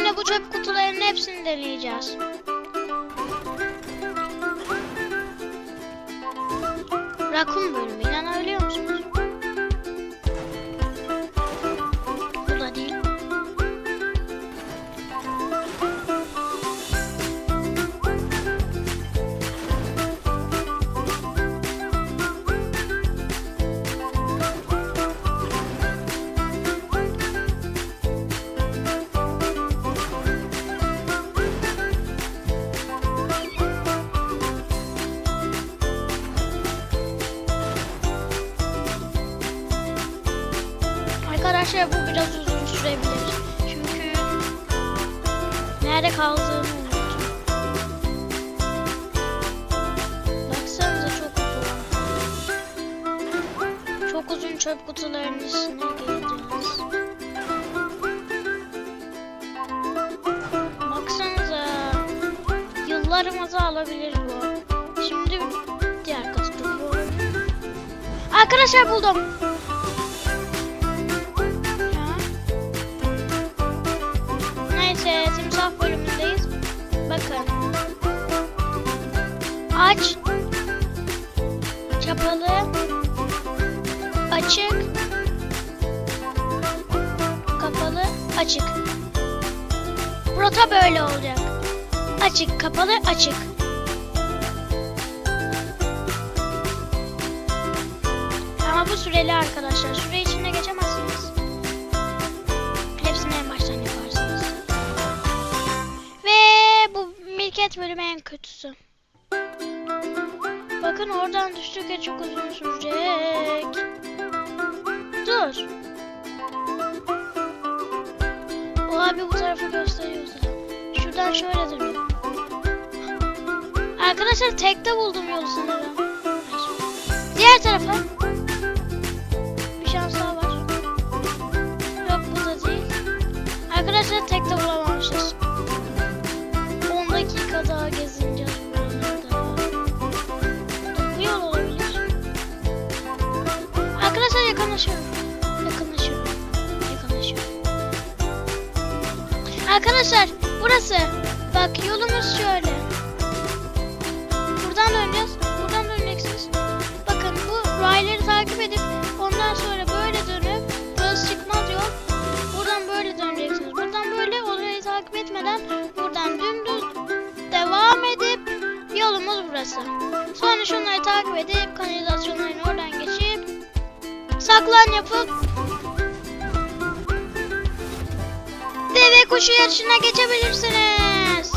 bölümünde bu çöp kutularının hepsini deneyeceğiz. Rakun bölümü Arkadaşlar bu biraz uzun sürebilir. Çünkü nerede kaldığımı unuttum. Baksanıza çok uzun. Çok uzun çöp kutularının içine gireceğiz. Baksanıza. Yıllarımızı alabilir bu. Şimdi diğer kastım. Arkadaşlar buldum. Açık. Rota böyle olacak. Açık, kapalı, açık. Ama bu süreli arkadaşlar. Süre içinde geçemezsiniz. Hepsini en baştan yaparsınız. Ve bu milket bölümü en kötüsü. Bakın oradan düştükçe çok uzun sürecek. Dur. O abi bu tarafı gösteriyor. Şuradan şöyle dönüyor. Arkadaşlar tekte buldum yolu sanırım. Hayır. Diğer tarafa. Bir şans daha var. Yok bu da değil. Arkadaşlar tek de bulamamışız. 10 dakika daha gezineceğiz Arkadaşlar burası. Bak yolumuz şöyle. Buradan döneceğiz. Buradan döneceksiniz. Bakın bu rayları takip edip ondan sonra böyle dönüp burası çıkmaz yol. Buradan böyle döneceksiniz. Buradan böyle orayı takip etmeden buradan dümdüz devam edip yolumuz burası. Sonra şunları takip edip kanalizasyonların oradan geçip saklan yapıp kuşu yarışına geçebilirsiniz.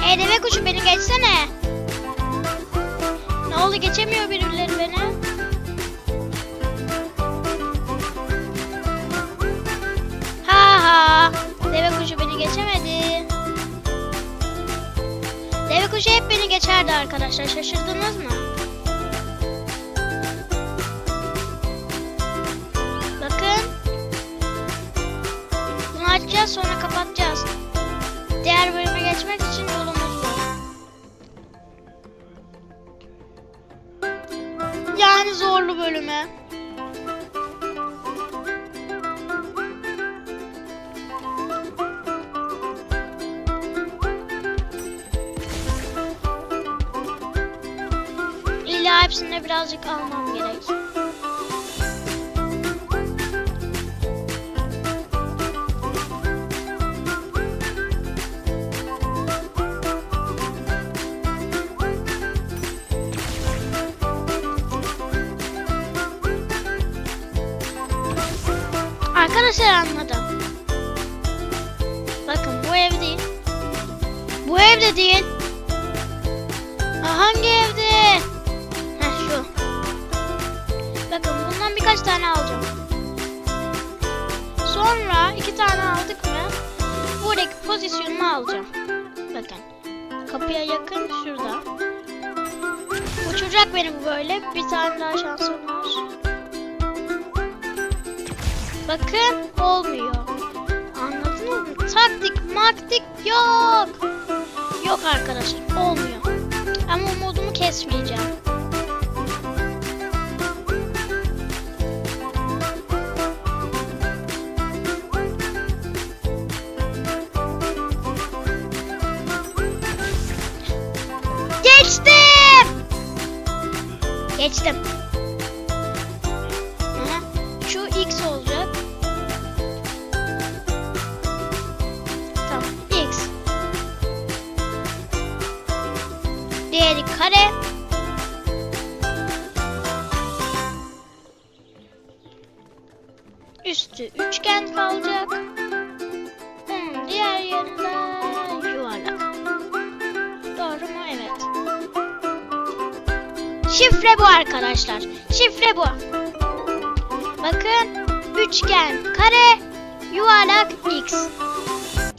Hey deve kuşu beni geçsene. Ne oldu geçemiyor birileri beni? Ha ha. Deve kuşu beni geçemedi. Deve kuşu hep beni geçerdi arkadaşlar. Şaşırdınız mı? Geçmek için yolumuz bu. Yani zorlu bölüme. İlla hepsine birazcık almam gerek. Arkadaşlar anladım. Bakın bu ev değil. Bu ev de değil. Ha, hangi evde? Heh şu. Bakın bundan birkaç tane alacağım. Sonra iki tane aldık mı? Buradaki pozisyonumu alacağım. Bakın. Kapıya yakın şurada. Uçuracak beni bu böyle. Bir tane daha şansım var. Bakın olmuyor. Anladınız mı? Taktik maktik yok. Yok arkadaşlar olmuyor. Ama umudumu kesmeyeceğim. Geçtim. Geçtim. Diğeri kare. Üstü üçgen kalacak. Hmm, diğer yerinde yuvarlak. Doğru mu? Evet. Şifre bu arkadaşlar. Şifre bu. Bakın. Üçgen, kare, yuvarlak, x.